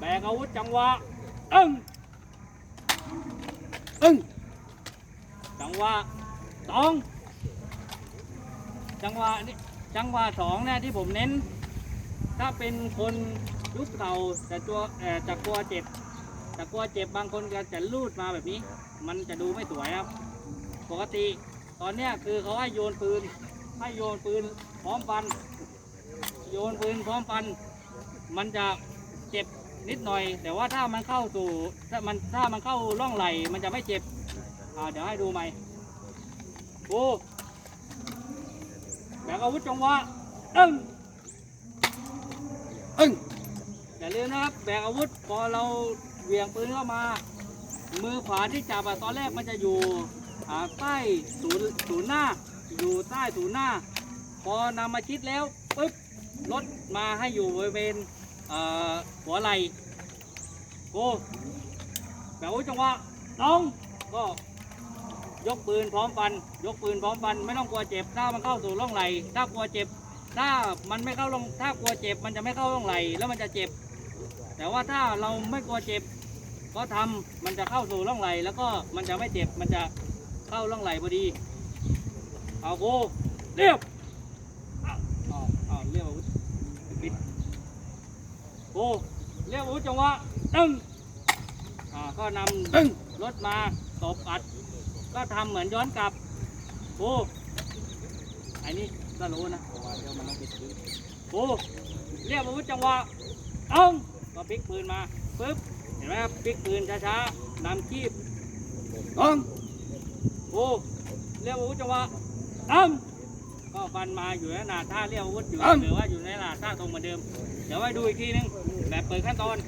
แบกอาวุธจังหวะอึ้งอึ้งจังหวะสองจังหวะนี่จังหวะสองเนี่ยที่ผมเน้น ถ้าเป็นคนยุคเก่าแต่ตัวเอ่จะกลัวเจ็บจะกลัวเจ็บบางคนก็จะลูดมาแบบนี้ มันจะดูไม่สวยครับ ปกติตอนเนี้ยคือเขาให้โยนปืน ให้โยนปืนพร้อมฟัน โยนปืนพร้อมฟัน มันจะเจ็บ นิดหน่อย แต่ว่าถ้ามันเข้าสู่ถ้ามันถ้ามันเข้าร่องไหลมันจะไม่เจ็บอ่าเดี๋ยวให้ดูใหม่โอ้แบกอาวุธจังวะตึ้งตึ้งอย่าลืมนะครับแบกอาวุธพอเราเหวี่ยงปืนเข้ามา มือขวาที่จับตอนแรกมันจะอยู่ใต้ศูนย์ศูนย์หน้า อยู่ใต้ศูนย์หน้า พอนำมาชิดแล้วปึ๊บรถมาให้อยู่บริเวณ หัวไหลโก้แบบว่าจังหวะน้องก็ยกปืนพร้อมฟัน ยกปืนพร้อมฟัน ไม่ต้องกลัวเจ็บ ถ้ามันเข้าสู่ร่องไหลถ้ากลัวเจ็บ ถ้ามันไม่เข้าร่องถ้ากลัวเจ็บ มันจะไม่เข้าร่องไหลแล้วมันจะเจ็บ แต่ว่าถ้าเราไม่กลัวเจ็บ ก็ทำมันจะเข้าสู่ร่องไหลแล้วก็มันจะไม่เจ็บ มันจะเข้าร่องไหลพอดี เอาโก้เรียบ เอาเอาเรียกอาวุธปิด โอ้เรียกอาวุธจังหวะตึ้งอ่าก็นำตึ้งรถมาตบอัด ก็ทำเหมือนย้อนกลับโอ้ไอ้นี่ก็รู้นะเพราะว่าเดี๋ยวมันต้องปิดพื้นโอ้เรียกอาวุธจังหวะตึ้งก็พลิกปืนมาปึ๊บเห็นไหมครับพลิกปืนช้าๆนำคีบตึ้งโอ้เรียกอาวุธจังหวะตึ้งก็ ฟันมาอยู่ในขนาดท่าเรียกอาวุธอยู่หรือว่าอยู่ในขนาดท่าตรงเหมือนเดิม เดี๋ยวไว้ดูอีกทีนึงแบบเปิดขั้นตอน